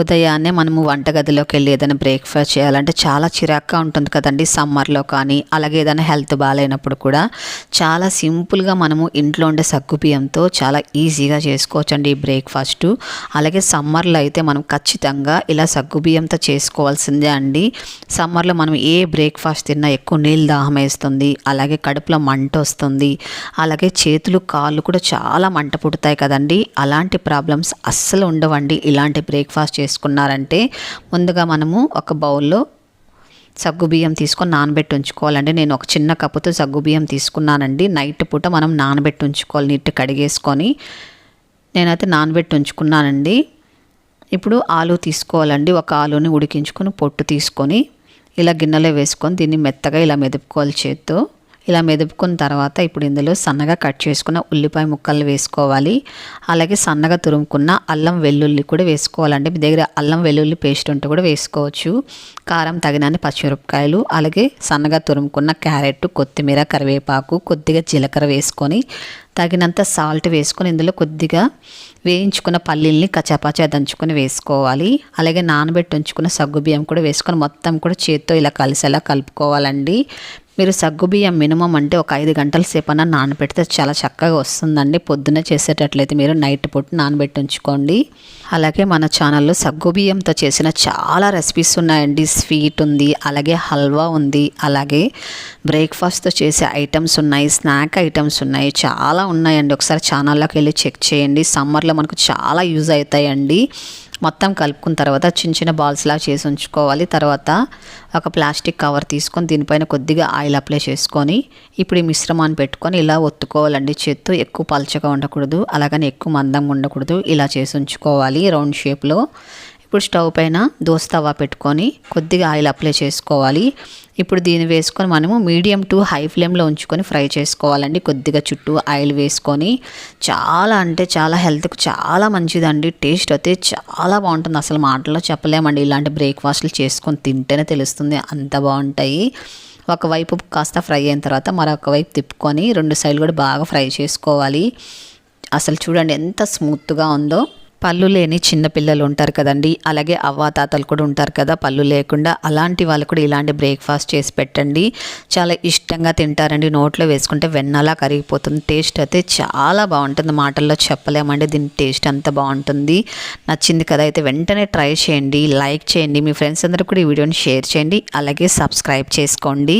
ఉదయాన్నే మనము వంటగదిలోకి వెళ్ళి ఏదైనా బ్రేక్ఫాస్ట్ చేయాలంటే చాలా చిరాగ్గా ఉంటుంది కదండి సమ్మర్లో కానీ అలాగే ఏదైనా హెల్త్ బాగాలేనప్పుడు కూడా. చాలా సింపుల్గా మనము ఇంట్లో ఉండే సగ్గు బియ్యంతో చాలా ఈజీగా చేసుకోవచ్చండి ఈ బ్రేక్ఫాస్ట్. అలాగే సమ్మర్లో అయితే మనం ఖచ్చితంగా ఇలా సగ్గుబియ్యంతో చేసుకోవాల్సిందే అండి. సమ్మర్లో మనం ఏ బ్రేక్ఫాస్ట్ తిన్నా ఎక్కువ నీళ్ళు దాహం వేస్తుంది అలాగే కడుపులో మంట వస్తుంది అలాగే చేతులు కాళ్ళు కూడా చాలా మంట పుడతాయి కదండి. అలాంటి ప్రాబ్లమ్స్ అస్సలు ఉండవండి ఇలాంటి బ్రేక్ఫాస్ట్ చేసుకున్నారంటే ముందుగా మనము ఒక బౌల్లో సగ్గుబియ్యం తీసుకొని నానబెట్టి ఉంచుకోవాలండి. నేను ఒక చిన్న కప్పుతో సగ్గుబియ్యం తీసుకున్నానండి. నైట్ పూట మనం నానబెట్టి ఉంచుకోవాలి నీట్ కడిగేసుకొని. నేనైతే నానబెట్టి ఉంచుకున్నానండి. ఇప్పుడు ఆలు తీసుకోవాలండి. ఒక ఆలుని ఉడికించుకొని పొట్టు తీసుకొని ఇలా గిన్నెలో వేసుకొని దీన్ని మెత్తగా ఇలా మెదుపుకోవాలి చేత్తో. ఇలా మెదుపుకున్న తర్వాత ఇప్పుడు ఇందులో సన్నగా కట్ చేసుకున్న ఉల్లిపాయ ముక్కలు వేసుకోవాలి. అలాగే సన్నగా తురుముకున్న అల్లం వెల్లుల్లి కూడా వేసుకోవాలండి. మీ దగ్గర అల్లం వెల్లుల్లి పేస్ట్ ఉంటే కూడా వేసుకోవచ్చు. కారం తగినన్ని పచ్చిమిరపకాయలు అలాగే సన్నగా తురుముకున్న క్యారెట్ కొత్తిమీర కరివేపాకు కొద్దిగా జీలకర్ర వేసుకొని తగినంత సాల్ట్ వేసుకొని ఇందులో కొద్దిగా వేయించుకున్న పల్లీల్ని కచాపచా దంచుకొని వేసుకోవాలి. అలాగే నానబెట్టి ఉంచుకున్న సగ్గు బియ్యం కూడా వేసుకొని మొత్తం కూడా చేత్తో ఇలా కలిసేలా కలుపుకోవాలండి. మీరు సగ్గుబియ్యం మినిమం అంటే ఒక ఐదు గంటల సేపు అన్న నానబెడితే చాలా చక్కగా వస్తుందండి. పొద్దున్న చేసేటట్లయితే మీరు నైట్ పూట నానబెట్టి ఉంచుకోండి. అలాగే మన ఛానల్లో సగ్గుబియ్యంతో చేసిన చాలా రెసిపీస్ ఉన్నాయండి. స్వీట్ ఉంది అలాగే హల్వా ఉంది అలాగే బ్రేక్ఫాస్ట్తో చేసే ఐటమ్స్ ఉన్నాయి స్నాక్ ఐటమ్స్ ఉన్నాయి చాలా ఉన్నాయండి. ఒకసారి ఛానల్లోకి వెళ్ళి చెక్ చేయండి. సమ్మర్లో మనకు చాలా యూజ్ అవుతాయండి. మొత్తం కలుపుకున్న తర్వాత చిన్న చిన్న బాల్స్ లాగా చేసి ఉంచుకోవాలి. తర్వాత ఒక ప్లాస్టిక్ కవర్ తీసుకొని దీనిపైన కొద్దిగా ఆయిల్ అప్లై చేసుకొని ఇప్పుడు ఈ మిశ్రమాన్ని పెట్టుకొని ఇలా ఒత్తుకోవాలండి. చేత్తో ఎక్కువ పలచగా ఉండకూడదు అలాగని ఎక్కువ మందంగా ఉండకూడదు. ఇలా చేసి ఉంచుకోవాలి రౌండ్ షేప్లో. ఇప్పుడు స్టవ్ పైన దోస్తవా పెట్టుకొని కొద్దిగా ఆయిల్ అప్లై చేసుకోవాలి. ఇప్పుడు దీన్ని వేసుకొని మనము మీడియం టు హై ఫ్లేమ్లో ఉంచుకొని ఫ్రై చేసుకోవాలండి. కొద్దిగా చుట్టూ ఆయిల్ వేసుకొని చాలా అంటే చాలా హెల్త్కు చాలా మంచిదండి. టేస్ట్ అయితే చాలా బాగుంటుంది. అసలు మాటల్లో చెప్పలేమండి. ఇలాంటి బ్రేక్ఫాస్ట్లు చేసుకొని తింటేనే తెలుస్తుంది అంత బాగుంటాయి. ఒకవైపు కాస్త ఫ్రై అయిన తర్వాత మరొక వైపు తిప్పుకొని రెండు సైడ్లు కూడా బాగా ఫ్రై చేసుకోవాలి. అసలు చూడండి ఎంత స్మూత్గా ఉందో. పళ్ళు లేని చిన్నపిల్లలు ఉంటారు కదండి. అలాగే అవ్వాతాతలు కూడా ఉంటారు కదా పళ్ళు లేకుండా. అలాంటి వాళ్ళు కూడా ఇలాంటి బ్రేక్ఫాస్ట్ చేసి పెట్టండి. చాలా ఇష్టంగా తింటారండి. నోట్లో వేసుకుంటే వెన్నలా కరిగిపోతుంది. టేస్ట్ అయితే చాలా బాగుంటుంది. మాటల్లో చెప్పలేమండి. దీని టేస్ట్ అంత బాగుంటుంది. నచ్చింది కదా అయితే వెంటనే ట్రై చేయండి. లైక్ చేయండి. మీ ఫ్రెండ్స్ అందరూ కూడా ఈ వీడియోని షేర్ చేయండి. అలాగే సబ్స్క్రైబ్ చేసుకోండి.